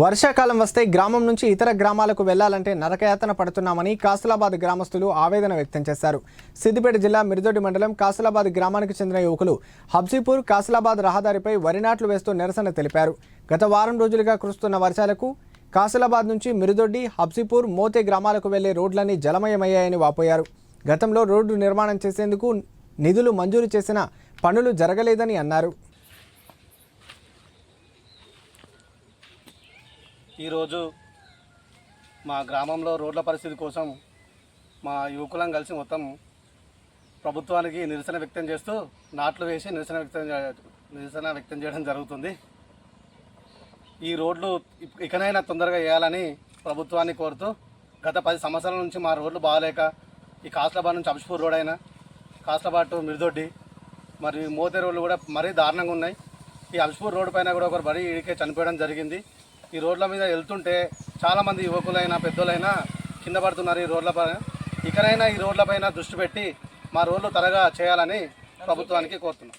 వర్షాకాలం వస్తే గ్రామం నుంచి ఇతర గ్రామాలకు వెళ్ళాలంటే నరకయాతన పడుతున్నామని కాసలాబాద్ గ్రామస్తులు ఆవేదన వ్యక్తం చేశారు. సిద్దిపేట జిల్లా మిర్దొడి మండలం కాసలాబాద్ గ్రామానికి చెందిన యువకులు హబ్జీపూర్ కాసలాబాద్ రహదారిపై వరి నాట్లు వేస్తూ నిరసన తెలిపారు. గత వారం రోజులుగా కురుస్తున్న వర్షాలకు కాసలాబాద్ నుంచి మిరుదొడ్డి హబ్జీపూర్ మోతే గ్రామాలకు వెళ్ళే రోడ్లన్నీ జలమయమయ్యాయని వాపోయారు. గతంలో రోడ్డు నిర్మాణం చేసేందుకు నిధులు మంజూరు చేసిన పనులు జరగలేదని అన్నారు. ఈరోజు మా గ్రామంలో రోడ్ల పరిస్థితి కోసం మా యువకులం కలిసి మొత్తం ప్రభుత్వానికి నిరసన వ్యక్తం చేస్తూ నాట్లు వేసి నిరసన వ్యక్తం నిరసన వ్యక్తం చేయడం జరుగుతుంది. ఈ రోడ్లు ఇకనైనా తొందరగా వేయాలని ప్రభుత్వాన్ని కోరుతూ గత పది సంవత్సరాల నుంచి మా రోడ్లు బాగాలేక ఈ కాస్లాబాద్ నుంచి అబ్షపూర్ రోడ్ అయినా కాస్లాబాద్ టు మిర్దొడ్డి మరి మోతే రోడ్లు కూడా మరీ దారుణంగా ఉన్నాయి. ఈ అబ్షపూర్ రోడ్డు పైన కూడా ఒకరు బడి ఇడికే చనిపోయడం జరిగింది. ఈ రోడ్ల మీద వెళ్తుంటే చాలామంది యువకులైనా పెద్దలైనా కింద పడుతున్నారు ఈ రోడ్ల పైన. ఇకనైనా ఈ రోడ్ల పైన దృష్టి పెట్టి మా రోడ్లు త్వరగా చేయాలని ప్రభుత్వానికి కోరుతున్నాం.